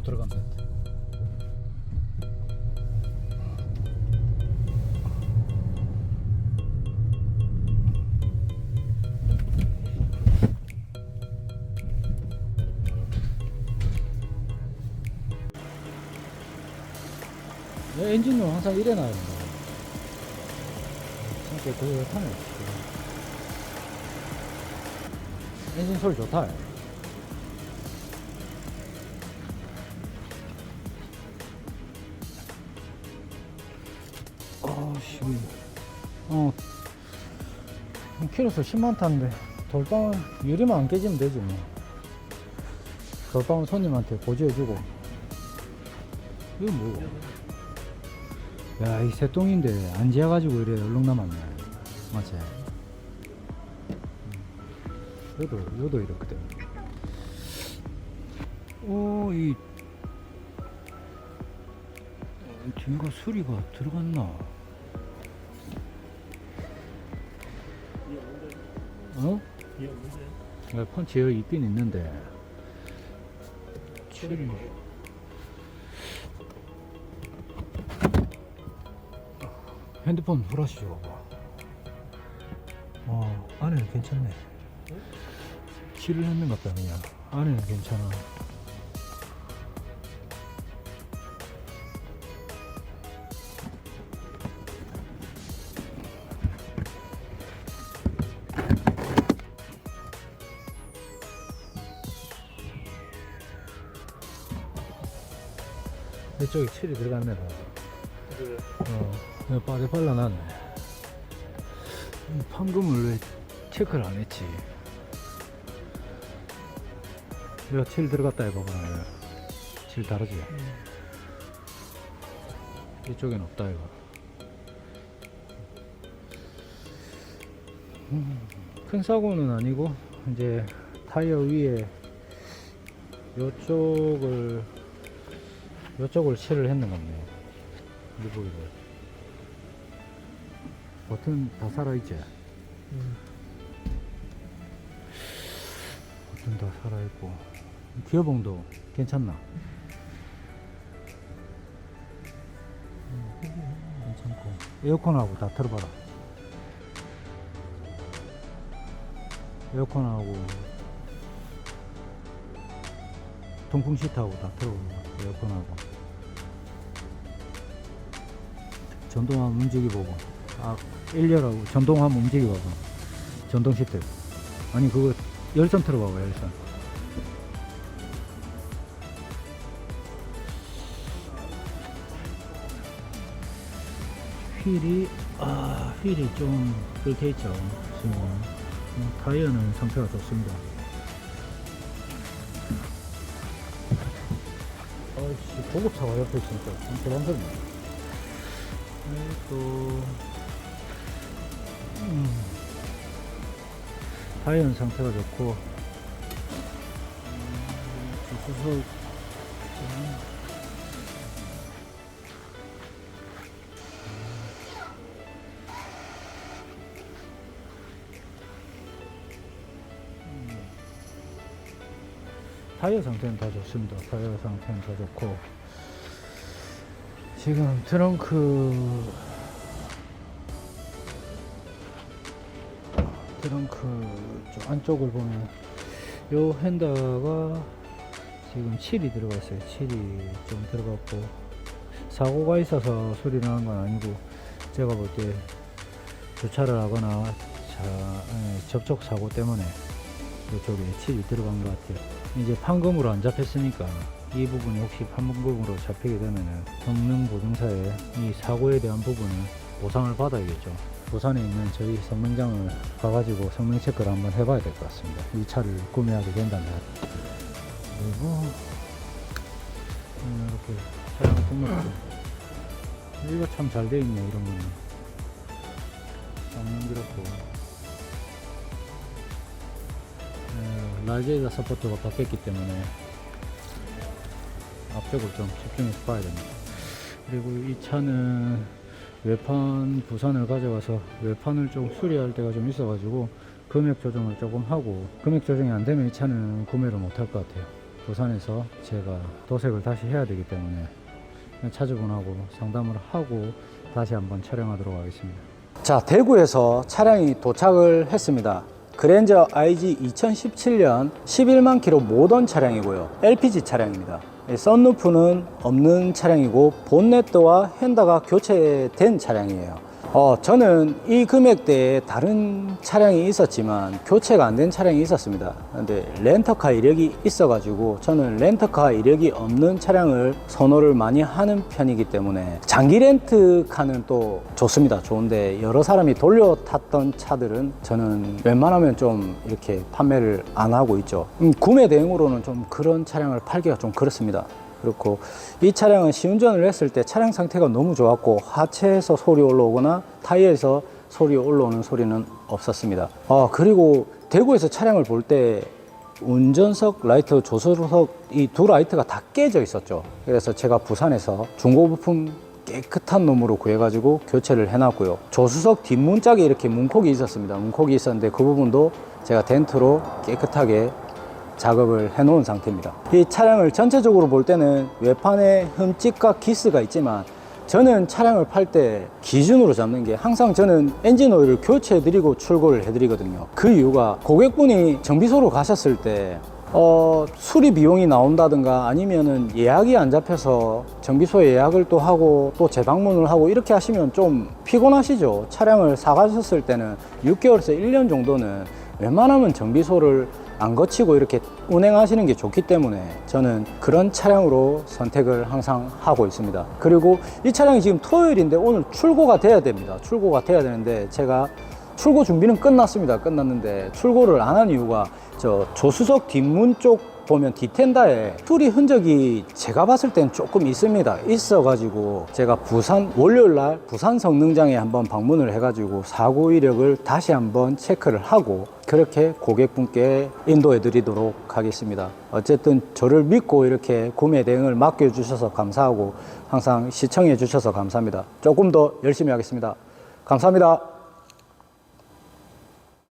요 들어간다. 내 엔진은 항상 이래 된다. 진짜 그거 타네. 엔진 소리 좋다. 아씨, 어, 키로수 10만 타는데 돌방울 유리만 안 깨지면 되지 뭐. 돌방울 손님한테 보조해주고. 이거 뭐? 야, 이 새똥인데 안 지어가지고 이래 얼룩 남았네. 맞지? 음. 요도, 요도 이렇거든. 오, 이, 어, 이 뒤가 수리가 들어갔나? 어? 야, 펀치 여기 있긴 있는데. 칠이. 핸드폰 브러쉬 줘봐. 어, 안에는 괜찮네. 칠을 했는 것 같다, 그냥. 안에는 괜찮아. 이쪽에 칠이 들어갔네, 봐. 어, 빠져 발라놨네. 이 판금을 왜 체크를 안 했지? 내가 칠 들어갔다 해봐봐. 칠 다르지? 이쪽엔 없다, 이거. 음, 큰 사고는 아니고, 이제 타이어 위에 요쪽을, 요쪽을 칠을 했는 건데. 리보이드 버튼 다 살아있지? 버튼 다 살아있고 기어봉도 괜찮나? 음, 괜찮고 에어컨하고 다 틀어봐라 에어컨하고 통풍 시트하고 다 틀어봐 에어컨하고. 전동함 움직여보고 아 1열하고 전동함 움직여봐봐 전동 시트. 아니 그거 열선 틀어봐봐 열선. 휠이 아 휠이 좀 긁혀 있죠 지금. 음, 타이어는 상태가 좋습니다 아이씨 고급차가 옆에 있으니까 좀 불안스럽네 또 음, 타이어는 상태가 좋고. 음, 주수석 타이어 상태는 다 좋습니다. 타이어 상태는 다 좋고 지금 트렁크 트렁크 쪽 안쪽을 보면 요 핸더가 지금 칠이 들어가 있어요. 칠이 좀 들어갔고 사고가 있어서 소리 나는 건 아니고 제가 볼 때 주차를 하거나 자, 예, 접촉 사고 때문에 이쪽에 칠이 들어간 것 같아요. 이제 판금으로 안 잡혔으니까 이 부분이 혹시 판금으로 잡히게 되면은 성능 보증사에 이 사고에 대한 부분은 보상을 받아야겠죠. 부산에 있는 저희 성능장을 가가지고 성능 체크를 한번 해봐야 될 것 같습니다. 이 차를 구매하게 된다면. 그리고 음, 이렇게 차량 등록도 이거 참잘돼 있네 이런 거는. 쌍용 그렇고 어, 라이제이다 서포트가 바뀌었기 때문에 앞쪽을 좀 집중해서 봐야 됩니다. 그리고 이 차는 외판 부산을 가져가서 외판을 좀 수리할 때가 좀 있어가지고 금액 조정을 조금 하고 금액 조정이 안 되면 이 차는 구매를 못 할 것 같아요. 부산에서 제가 도색을 다시 해야 되기 때문에 차주분하고 상담을 하고 다시 한번 촬영하도록 하겠습니다. 자, 대구에서 차량이 도착을 했습니다. 그랜저 IG 2017년 11만 킬로 모던 차량이고요. LPG 차량입니다. 이 썬루프는 없는 차량이고 본네트와 핸더가 교체된 차량이에요. 어, 저는 이 금액대에 다른 차량이 있었지만 교체가 안 된 차량이 있었습니다. 근데 렌터카 이력이 있어가지고 저는 렌터카 이력이 없는 차량을 선호를 많이 하는 편이기 때문에 장기 렌트카는 또 좋습니다. 좋은데 여러 사람이 돌려 탔던 차들은 저는 웬만하면 좀 이렇게 판매를 안 하고 있죠. 음, 구매 대행으로는 좀 그런 차량을 팔기가 좀 그렇습니다. 그렇고 이 차량은 시운전을 했을 때 차량 상태가 너무 좋았고 하체에서 소리 올라오거나 타이어에서 소리 올라오는 소리는 없었습니다. 아 그리고 대구에서 차량을 볼 때 운전석 라이트, 조수석 이 두 라이트가 다 깨져 있었죠. 그래서 제가 부산에서 중고 부품 깨끗한 놈으로 구해가지고 교체를 해놨고요. 조수석 뒷문짝에 이렇게 문콕이 있었습니다. 문콕이 있었는데 그 부분도 제가 덴트로 깨끗하게 작업을 해 놓은 상태입니다. 이 차량을 전체적으로 볼 때는 외판에 흠집과 기스가 있지만 저는 차량을 팔 때 기준으로 잡는 게 항상 저는 엔진 오일을 교체해 드리고 출고를 해 드리거든요. 그 이유가 고객분이 정비소로 가셨을 때 어, 수리 비용이 나온다든가 아니면은 예약이 안 잡혀서 정비소에 예약을 또 하고 또 재방문을 하고 이렇게 하시면 좀 피곤하시죠. 차량을 사가셨을 때는 6개월에서 1년 정도는 웬만하면 정비소를 안 거치고 이렇게 운행하시는 게 좋기 때문에 저는 그런 차량으로 선택을 항상 하고 있습니다. 그리고 이 차량이 지금 토요일인데 오늘 출고가 돼야 됩니다. 출고가 돼야 되는데 제가 출고 준비는 끝났습니다. 끝났는데 출고를 안 한 이유가 저 조수석 뒷문 쪽 보면 디텐다에 수리 흔적이 제가 봤을 땐 조금 있습니다. 있어가지고 제가 부산 월요일 날 부산 성능장에 한번 방문을 해가지고 사고 이력을 다시 한번 체크를 하고 그렇게 고객분께 인도해 드리도록 하겠습니다. 어쨌든 저를 믿고 이렇게 구매 대행을 맡겨 주셔서 감사하고 항상 시청해 주셔서 감사합니다. 조금 더 열심히 하겠습니다. 감사합니다.